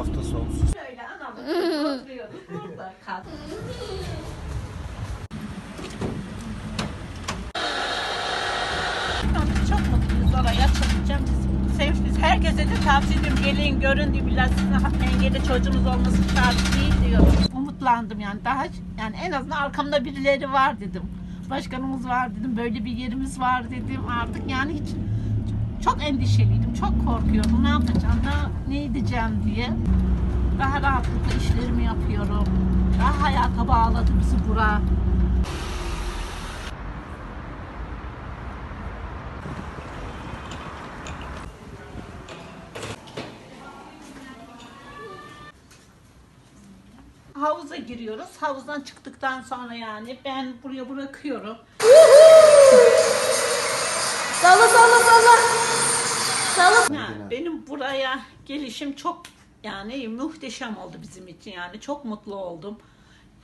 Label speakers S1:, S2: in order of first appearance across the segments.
S1: hafta sonsuz.
S2: Şöyle anamın oturuyoruz burada. Biz çok mutluyuz oraya çıkacağım. Sevmişiz. Herkese de tavsiye ediyorum. Gelin görün diye biraz sizin engelli çocuğunuz olması şart değil diyorum. Umutlandım yani. Daha yani en azından arkamda birileri var dedim. Başkanımız var dedim. Böyle bir yerimiz var dedim. Artık yani hiç çok endişeliydim. Çok korkuyordum. Ne yapacağım, ne, ne edeceğim diye. Daha rahatlıkla işlerimi yapıyorum. Daha hayata bağladı bizi bura. Havuza giriyoruz. Havuzdan çıktıktan sonra yani ben buraya bırakıyorum.
S3: Salla salla salla. Salla.
S2: Ha, benim buraya gelişim çok yani muhteşem oldu bizim için yani çok mutlu oldum.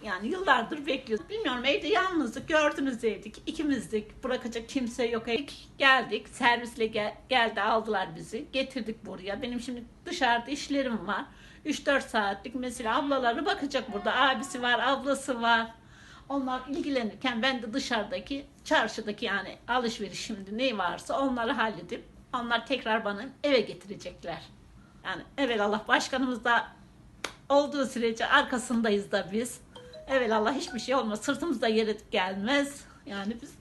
S2: Yani yıllardır bekliyoruz. Bilmiyorum evde yalnızdık gördünüz evdik ikimizdik bırakacak kimse yok. İlk geldik servisle gel- geldi aldılar bizi getirdik buraya. Benim şimdi dışarıda işlerim var. 3-4 saatlik mesela ablaları bakacak burada abisi var ablası var. Onlar ilgilenirken ben de dışarıdaki çarşıdaki yani alışverişimde ne varsa onları halledip onlar tekrar bana eve getirecekler. Yani evelallah başkanımız da olduğu sürece arkasındayız da biz. Evelallah hiçbir şey olmaz. Sırtımızda yere gelmez. Yani biz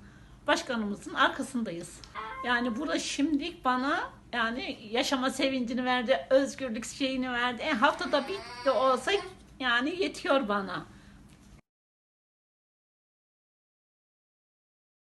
S2: başkanımızın arkasındayız. Yani burada şimdi bana yani yaşama sevincini verdi, özgürlük şeyini verdi. E, haftada bir de olsa yani yetiyor bana.